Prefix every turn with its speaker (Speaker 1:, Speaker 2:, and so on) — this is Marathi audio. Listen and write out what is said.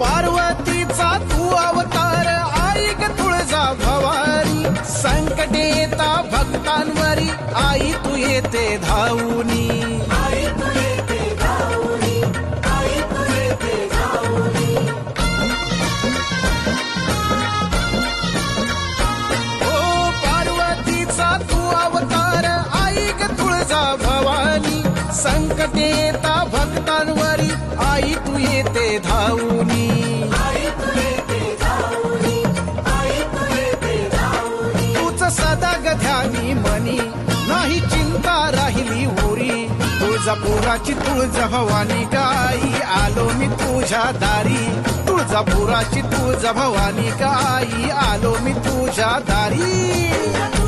Speaker 1: पार्वतीचा तू अवतार आई ग तुळजा भवानी. संकट येता भक्तांवरी आई तू येते धावूनी. ओ पार्वतीचा तू अवतार तुळजा भवानी. संकट येता भक्तांवरी आई तू येते धावूनी. ध्यानी मनी. नाही चिंता राहिली उरी. तुळजापुराची तुळज भवानी गाई. आलो मी तुझ्या दारी. तुळजापुराची तुळज भवानी गाई. आलो मी तुझ्या दारी.